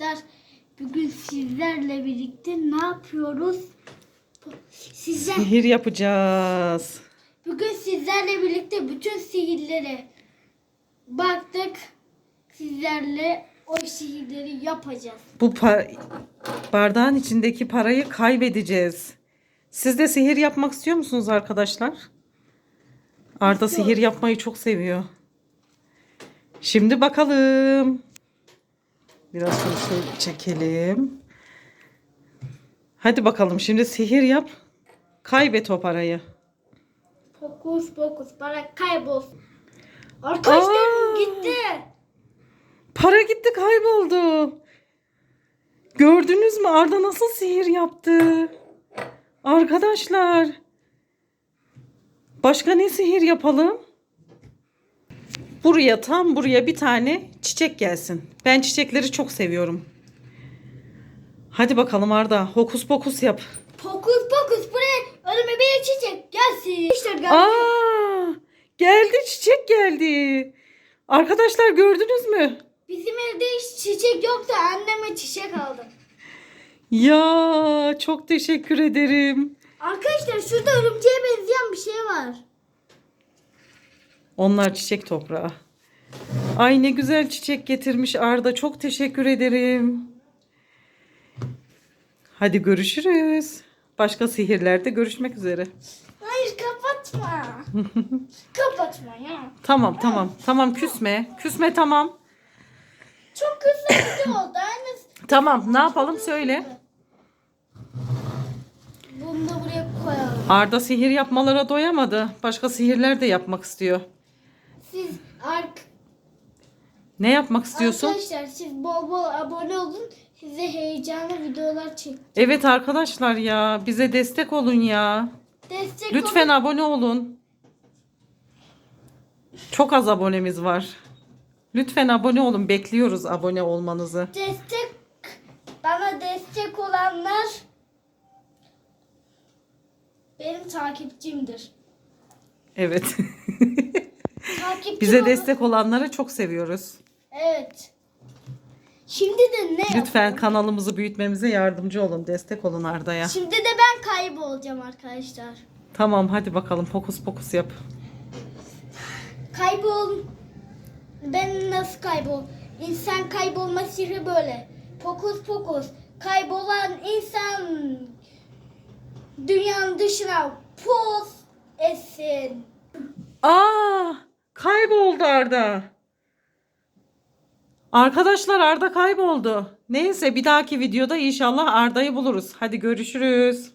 Arkadaşlar bugün sizlerle birlikte ne yapıyoruz? Sizler, Sihir yapacağız. bugün sizlerle birlikte bütün sihirleri baktık. Sizlerle o sihirleri yapacağız. Bu pa- bardağın içindeki parayı kaybedeceğiz. Siz de sihir yapmak istiyor musunuz arkadaşlar? Arda sihir yapmayı çok seviyor. Şimdi bakalım. Biraz şöyle çekelim. Hadi bakalım şimdi sihir yap. Kaybet o parayı. Fokus fokus para kaybolsun. Arkadaşlarım Aa! gitti. Para gitti kayboldu. Gördünüz mü Arda nasıl sihir yaptı? Arkadaşlar. Başka ne sihir yapalım? Buraya tam buraya bir tane çiçek gelsin. Ben çiçekleri çok seviyorum. Hadi bakalım Arda. Hokus pokus yap. Fokus fokus buraya önüme bir çiçek gelsin. İşte geldi. Aa! Geldi çiçek geldi. Arkadaşlar gördünüz mü? Bizim evde hiç çiçek yoktu. Anneme çiçek aldım. Ya çok teşekkür ederim. Arkadaşlar şurada örümceğe benzeyen bir şey var. Onlar çiçek toprağı. Ay ne güzel çiçek getirmiş Arda. Çok teşekkür ederim. Hadi görüşürüz. Başka sihirlerde görüşmek üzere. Hayır kapatma. kapatma ya. Tamam tamam. Tamam küsme. Küsme tamam. Çok kısa video oldu. Aynı Tamam ne yapalım söyle. bunu da buraya koyalım. Arda sihir yapmalara doyamadı. Başka sihirler de yapmak istiyor. Siz ark Ne yapmak istiyorsun? arkadaşlar siz bol bol abone olun. Size heyecanlı videolar çek. Evet arkadaşlar ya bize destek olun ya. Destek Lütfen olun. abone olun. Çok az abonemiz var. Lütfen abone olun. Bekliyoruz abone olmanızı. Destek bana destek olanlar benim takipçimdir. Evet. Takipçim Bize olan- destek olanları çok seviyoruz. Evet. Şimdi de ne Lütfen kanalımızı büyütmemize yardımcı olun. Destek olun Arda'ya. Şimdi de ben kaybolacağım arkadaşlar. Tamam hadi bakalım fokus pokus yap. Kaybol. Ben nasıl kaybol? İnsan kaybolma sihri böyle. Fokus fokus. Kaybolan insan dünyanın dışına poz etsin. Aa, kayboldu Arda. Arkadaşlar Arda kayboldu. Neyse bir dahaki videoda inşallah Arda'yı buluruz. Hadi görüşürüz.